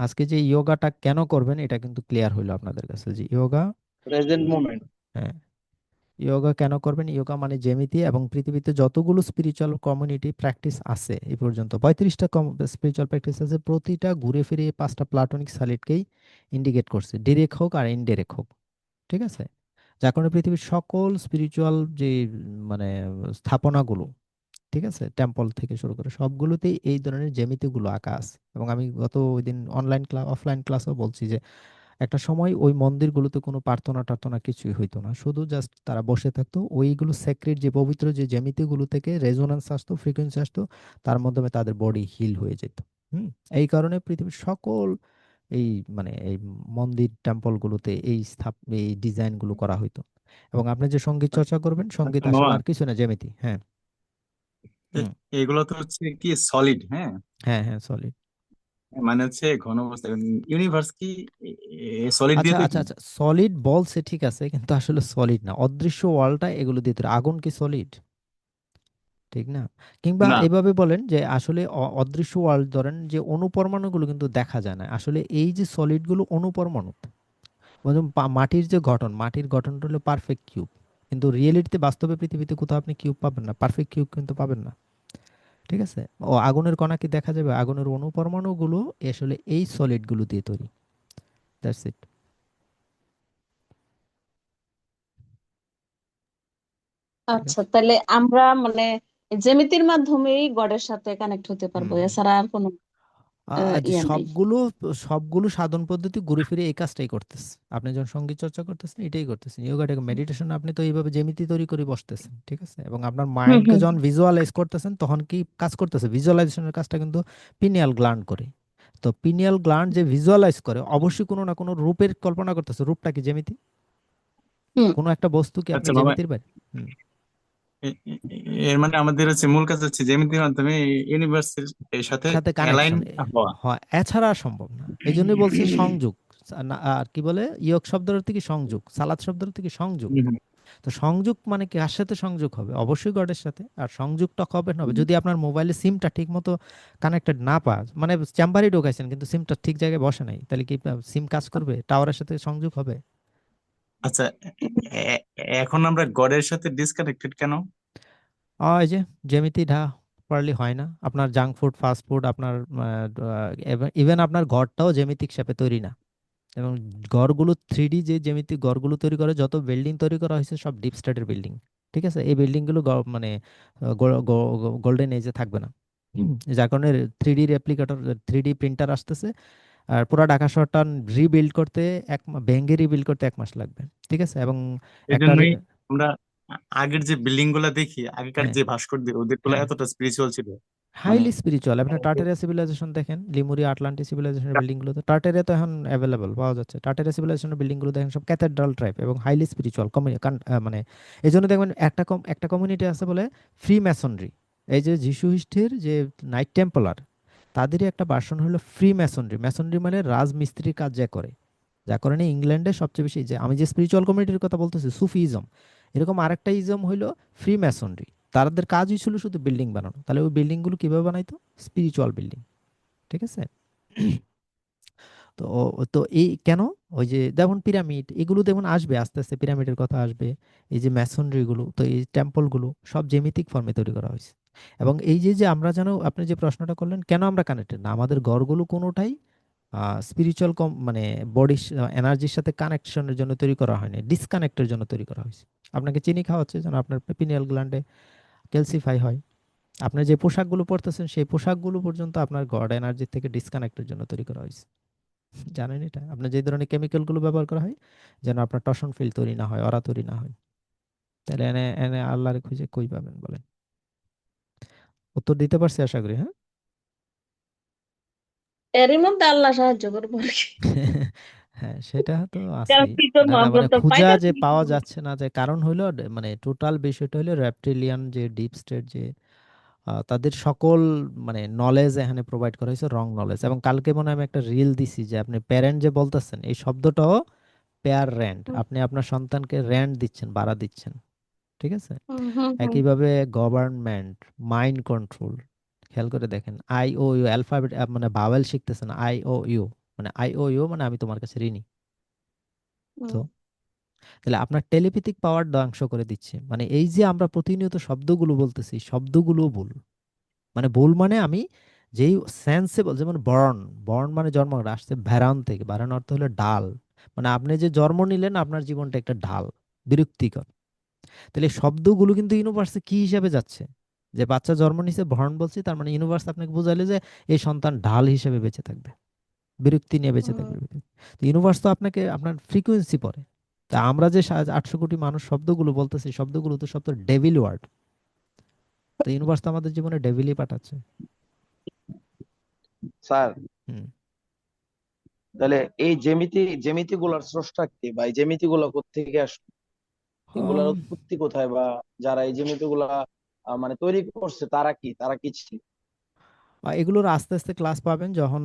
আজকে যে ইয়োগাটা কেন করবেন এটা কিন্তু ক্লিয়ার হইল আপনাদের কাছে যে ইয়োগা প্রেজেন্ট মোমেন্ট। হ্যাঁ। ইয়োগা কেন করবেন? ইয়োগা মানে জ্যামিতি এবং পৃথিবীতে যতগুলো স্পিরিচুয়াল কমিউনিটি প্র্যাকটিস আছে এই পর্যন্ত পঁয়ত্রিশটা স্পিরিচুয়াল প্র্যাকটিস আছে প্রতিটা ঘুরে ফিরে পাঁচটা প্লাটোনিক সলিডকেই ইন্ডিকেট করছে ডিরেক্ট হোক আর ইনডিরেক্ট হোক ঠিক আছে? যার কারণে পৃথিবীর সকল স্পিরিচুয়াল যে মানে স্থাপনাগুলো ঠিক আছে? টেম্পল থেকে শুরু করে সবগুলোতেই এই ধরনের জ্যামিতিগুলো আঁকা আছে। এবং আমি গত ওই দিন অনলাইন ক্লাস অফলাইন ক্লাসেও বলছি যে একটা সময় ওই মন্দিরগুলোতে কোনো প্রার্থনা টার্থনা কিছুই হইতো না। শুধু জাস্ট তারা বসে থাকতো। ওইগুলো সেক্রেট যে পবিত্র যে জ্যামিতিগুলো থেকে রেজোনান্স আসতো ফ্রিকোয়েন্সি আসতো তার মাধ্যমে তাদের বডি হিল হয়ে যেত। হুম? এই কারণে পৃথিবীর সকল এই মানে এই মন্দির টেম্পলগুলোতে এই স্থাপ এই ডিজাইনগুলো করা হইতো। এবং আপনি যে সংগীত চর্চা করবেন সংগীত আচ্ছা, আসলে আর কিছু না জ্যামিতি হ্যাঁ। এগুলো তো হচ্ছে কি সলিড হ্যাঁ? হ্যাঁ হ্যাঁ সলিড মানে হচ্ছে ঘন অবস্থা ইউনিভার্স কি সলিড আচ্ছা দিয়ে আচ্ছা আচ্ছা সলিড বলছে ঠিক আছে কিন্তু আসলে সলিড না। অদৃশ্য ওয়ালটা এগুলো দিয়ে তৈরি। আগুন কি সলিড ঠিক না? কিংবা না। এভাবে বলেন যে আসলে অ- অদৃশ্য ওয়ার্ল্ড ধরেন যে অণুপরমাণুগুলো কিন্তু দেখা যায় না। আসলে এই যে সলিডগুলো অণুপরমাণু পা- মাটির যে গঠন মাটির গঠনটা হলো পারফেক্ট কিউব কিন্তু রিয়েলিটিতে বাস্তবে পৃথিবীতে কোথাও আপনি কিউব পাবেন না। পারফেক্ট কিউব কিন্তু পাবেন না। ঠিক আছে? ও আগুনের কণা কি দেখা যাবে? আগুনের অণুপরমাণুগুলো আসলে এই সলিডগুলো দিয়ে তৈরি। দ্যাটস ইট আচ্ছা তাহলে আমরা মানে জ্যামিতির মাধ্যমেই গডের সাথে কানেক্ট হতে পারব। এছাড়া আর কোনো আ- আহ, আজ ইয়ে নাই। সবগুলো সবগুলো সাধন পদ্ধতি ঘুরে ফিরে এই কাজটাই করতেছে। আপনি যখন সংগীত চর্চা করতেছেন এটাই করতেছেন। ইয়োগাটাকে মেডিটেশন আপনি তো এইভাবে জ্যামিতি তৈরি করে বসতেছেন ঠিক আছে? এবং আপনার হুম মাইন্ডকে হুম। যখন ভিজুয়ালাইজ করতেছেন তখন কি কাজ করতেছে? ভিজুয়ালাইজেশনের কাজটা কিন্তু পিনিয়াল গ্ল্যান্ড করে। তো পিনিয়াল গ্ল্যান্ড যে ভিজুয়ালাইজ করে অবশ্যই কোনো না কোনো রূপের কল্পনা করতেছে। রূপটা কি জ্যামিতি? হুম। কোনো একটা বস্তু কি আপনি আচ্ছা বাবা। জ্যামিতির বাইরে? হুম। এর মানে আমাদের হচ্ছে মূল কাজ হচ্ছে জ্যামিতির মাধ্যমে ইউনিভার্সের সাথে সাথে অ্যালাইন হওয়া। হয় এছাড়া সম্ভব না। এই জন্যই বলছি সংযোগ। আর কি বলে? ইয়ক শব্দের থেকে সংযোগ? সালাদ শব্দের থেকে সংযোগ। তো সংযোগ মানে কি? কার সাথে সংযোগ হবে? অবশ্যই গডের সাথে। আর সংযোগটা কবে হবে? যদি আপনার মোবাইলে সিমটা ঠিক মতো কানেক্টেড না পায় মানে চেম্বারে ঢোকাইছেন কিন্তু সিমটা ঠিক জায়গায় বসে নাই তাহলে কি সিম কাজ করবে? টাওয়ারের সাথে সংযোগ হবে? আচ্ছা এখন আমরা গডের সাথে ডিসকানেক্টেড কেন? এই যে জ্যামিতি ঢা প্রপারলি হয় না। আপনার জাঙ্ক ফুড ফাস্ট ফুড আপনার ইভেন আপনার ঘরটাও জ্যামিতিক শেপে তৈরি না। এবং ঘরগুলো থ্রি ডি যে জ্যামিতিক ঘরগুলো তৈরি করে যত বিল্ডিং তৈরি করা হয়েছে সব ডিপ স্টেটের বিল্ডিং ঠিক আছে? এই বিল্ডিংগুলো মানে গোল্ডেন এজে থাকবে না। যার কারণে three D replicator three D printer আসতেছে। আর পুরো ঢাকা শহরটা রিবিল্ড করতে এক ভেঙে রিবিল্ড করতে এক মাস লাগবে ঠিক আছে? এবং একটা জন্যই রে- আমরা আগের যে বিল্ডিংগুলা দেখি আগেকার হ্যাঁ। যে ভাস্কর্য ওদেরগুলো হ্যাঁ। এতটা স্পিরিচুয়াল ছিল। হাইলি স্পিরিচুয়াল আপনি টার্টারিয়া সিভিলাইজেশন দেখেন লিমুরিয়া আটলান্টিক সিভিলাইজেশনের বিল্ডিংগুলো তো টার্টারিয়া তো এখন অ্যাভেলেবল পাওয়া যাচ্ছে। টার্টারিয়া সিভিলাইজেশনের বিল্ডিংগুলো দেখেন সব ক্যাথেড্রাল টাইপ এবং হাইলি স্পিরিচুয়াল মানে এই জন্য দেখবেন একটা কম একটা কমিউনিটি আছে বলে ফ্রি ম্যাসনরি এই যে যিশু খ্রিস্টের যে নাইট টেম্পলার তাদেরই একটা ভার্সন হলো ফ্রি ম্যাসনরি ম্যাসনরি মানে রাজমিস্ত্রির কাজ যা করে। যা কারণে ইংল্যান্ডে সবচেয়ে বেশি যে আমি যে স্পিরিচুয়াল কমিউনিটির কথা বলতেছি, সুফিজম, এরকম আরেকটা ইজম হইল ফ্রি ম্যাসনরি তাদের কাজই ছিল শুধু বিল্ডিং বানানো। তাহলে ওই বিল্ডিংগুলো কীভাবে বানাইতো? স্পিরিচুয়াল বিল্ডিং ঠিক আছে? তো তো এই কেন? ওই যে যেমন পিরামিড এগুলো যেমন আসবে, আস্তে আস্তে পিরামিডের কথা আসবে। এই যে ম্যাসনরিগুলো তো এই টেম্পলগুলো সব জেমিতিক ফর্মে তৈরি করা হয়েছে। এবং এই যে যে আমরা যেন, আপনি যে প্রশ্নটা করলেন, কেন আমরা কানেক্টেড না? আমাদের ঘরগুলো কোনোটাই স্পিরিচুয়াল কম মানে বডি এনার্জির সাথে কানেকশনের জন্য তৈরি করা হয়নি ডিসকানেক্টের জন্য তৈরি করা হয়েছে। আপনাকে চিনি খাওয়া হচ্ছে যেন আপনার পিনিয়াল গ্ল্যান্ডে ক্যালসিফাই হয়। আপনার যে পোশাকগুলো পরতেছেন, সেই পোশাকগুলো পর্যন্ত আপনার গড এনার্জি থেকে ডিসকানেক্টের জন্য তৈরি করা হয়েছে। জানেন এটা? আপনার যে ধরনের কেমিক্যালগুলো ব্যবহার করা হয়, যেন আপনার টসন ফিল তৈরি না হয়, অরা তৈরি না হয়। তাহলে এনে এনে আল্লাহর খুঁজে কই পাবেন বলেন? উত্তর দিতে পারছি আশা করি হ্যাঁ? এরই মধ্যে আল্লাহ সাহায্য করব হ্যাঁ সেটা তো না মানে খুঁজা যে পাওয়া যাচ্ছে না যে কারণ হইল ড- মানে টোটাল বিষয়টা হলো রেপটিলিয়ান যে ডিপ স্টেট যে তাদের সকল মানে নলেজ এখানে প্রোভাইড করা হয়েছে রং নলেজ এবং কালকে মনে হয় আমি একটা রিল দিছি যে আপনি প্যারেন্ট যে বলতেছেন এই শব্দটাও পেয়ার র্যান্ট আপনি আপনার সন্তানকে র্যান্ট দিচ্ছেন বাড়া দিচ্ছেন। ঠিক আছে? হুম, হুম। একইভাবে গভর্নমেন্ট মাইন্ড কন্ট্রোল খেয়াল করে দেখেন আই ও ইউ অ্যালফাবেট মানে ভাওয়েল শিখতেছেন আই ও ইউ মানে আই ও ইউ মানে আমি তোমার কাছে ঋণী। তো হুম তাহলে আপনার টেলিপ্যাথিক পাওয়ার ধ্বংস করে দিচ্ছে। মানে এই যে আমরা প্রতিনিয়ত শব্দগুলো বলতেছি শব্দগুলো ভুল। মানে ভুল মানে আমি যেই সেন্সেবল যেমন বর্ণ বর্ণ মানে জন্ম আসছে ভ্যারান থেকে। ভ্যারান অর্থ হলো ডাল। মানে আপনি যে জন্ম নিলেন আপনার জীবনটা একটা ঢাল বিরক্তিকর। তাহলে শব্দগুলো কিন্তু ইউনিভার্সে কি হিসাবে যাচ্ছে? যে বাচ্চা জন্ম নিছে ভরণ বলছি তার মানে ইউনিভার্স আপনাকে বোঝাইলে যে এই সন্তান ঢাল হিসেবে বেঁচে থাকবে বিরক্তি নিয়ে বেঁচে থাকবে তো ইউনিভার্স তো আপনাকে আপনার ফ্রিকোয়েন্সি পড়ে। তা আমরা যে আটশো কোটি মানুষ শব্দগুলো বলতেছি শব্দগুলো তো সব তো ডেভিল ওয়ার্ড তো ইউনিভার্স তো আমাদের জীবনে ডেভিলই পাঠাচ্ছে। স্যার। তাহলে এই জ্যামিতি জ্যামিতি গুলার স্রষ্টা কে বা এই জ্যামিতি গুলা কোত্থেকে আসলো? এগুলার উৎপত্তি কোথায় বা যারা এই জ্যামিতি গুলা মানে তৈরি করছে তারা কি? তারা কি ছিল? এগুলোর আস্তে আস্তে ক্লাস পাবেন। যখন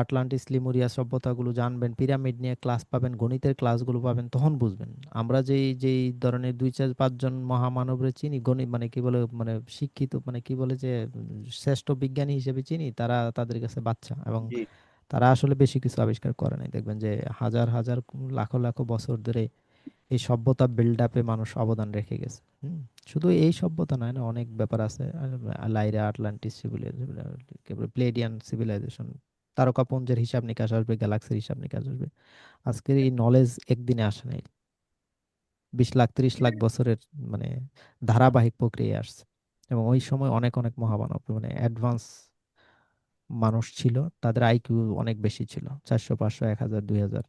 আটলান্টিস লিমুরিয়া সভ্যতাগুলো জানবেন পিরামিড নিয়ে ক্লাস পাবেন গণিতের ক্লাসগুলো পাবেন তখন বুঝবেন। আমরা যেই যেই ধরনের দুই চার পাঁচজন মহামানবরে চিনি গণিত মানে কি বলে মানে শিক্ষিত মানে কি বলে যে শ্রেষ্ঠ বিজ্ঞানী হিসেবে চিনি তারা তাদের কাছে বাচ্চা এবং তারা আসলে বেশি কিছু আবিষ্কার করে নাই। দেখবেন যে হাজার হাজার লাখো লাখো বছর ধরে এই সভ্যতা বিল্ড আপে মানুষ অবদান রেখে গেছে। শুধু এই সভ্যতা নয় না, অনেক ব্যাপার আছে। Lyra Atlantis civilization Pleiadian civilization তারকাপুঞ্জের হিসাব নিকাশ আসবে গ্যালাক্সির হিসাব নিকাশ আসবে। আজকের এই নলেজ একদিনে আসে নাই। বিশ লাখ, ত্রিশ লাখ বছরের মানে ধারাবাহিক প্রক্রিয়া আসছে। এবং ওই সময় অনেক অনেক মহামানব মানে অ্যাডভান্স মানুষ ছিল। তাদের আইকিউ অনেক বেশি ছিল। চারশো, পাঁচশো, এক হাজার, দুই হাজার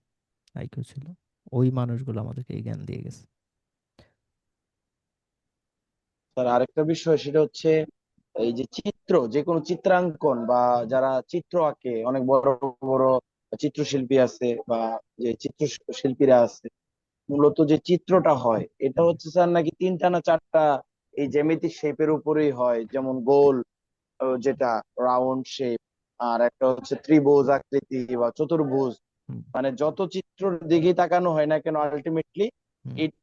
আইকিউ ছিল। ওই মানুষগুলো আমাদেরকে এই জ্ঞান দিয়ে গেছে স্যার, আরেকটা বিষয় সেটা হচ্ছে এই যে চিত্র, যে কোনো চিত্রাঙ্কন বা যারা চিত্র আঁকে, অনেক বড় বড় চিত্রশিল্পী আছে বা যে চিত্র শিল্পীরা আছে, মূলত যে চিত্রটা হয়, এটা হচ্ছে স্যার নাকি তিনটা না চারটা এই জ্যামিতিক শেপের উপরেই হয়, যেমন গোল, যেটা রাউন্ড শেপ, আর একটা হচ্ছে ত্রিভুজ আকৃতি বা চতুর্ভুজ। মানে যত চিত্র দিকে তাকানো হয় না কেন আলটিমেটলি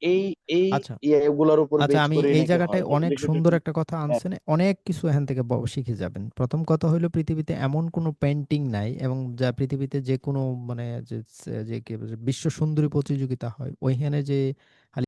এই এই আচ্ছা। এগুলোর উপর আচ্ছা আমি এই জায়গাটায় অনেক সুন্দর একটা কথা আনছেন অনেক কিছু এখান থেকে শিখে যাবেন। প্রথম কথা হলো পৃথিবীতে এমন কোনো পেন্টিং নাই এবং যা পৃথিবীতে যে কোনো মানে যে যে বিশ্ব সুন্দরী প্রতিযোগিতা হয় ওইখানে যে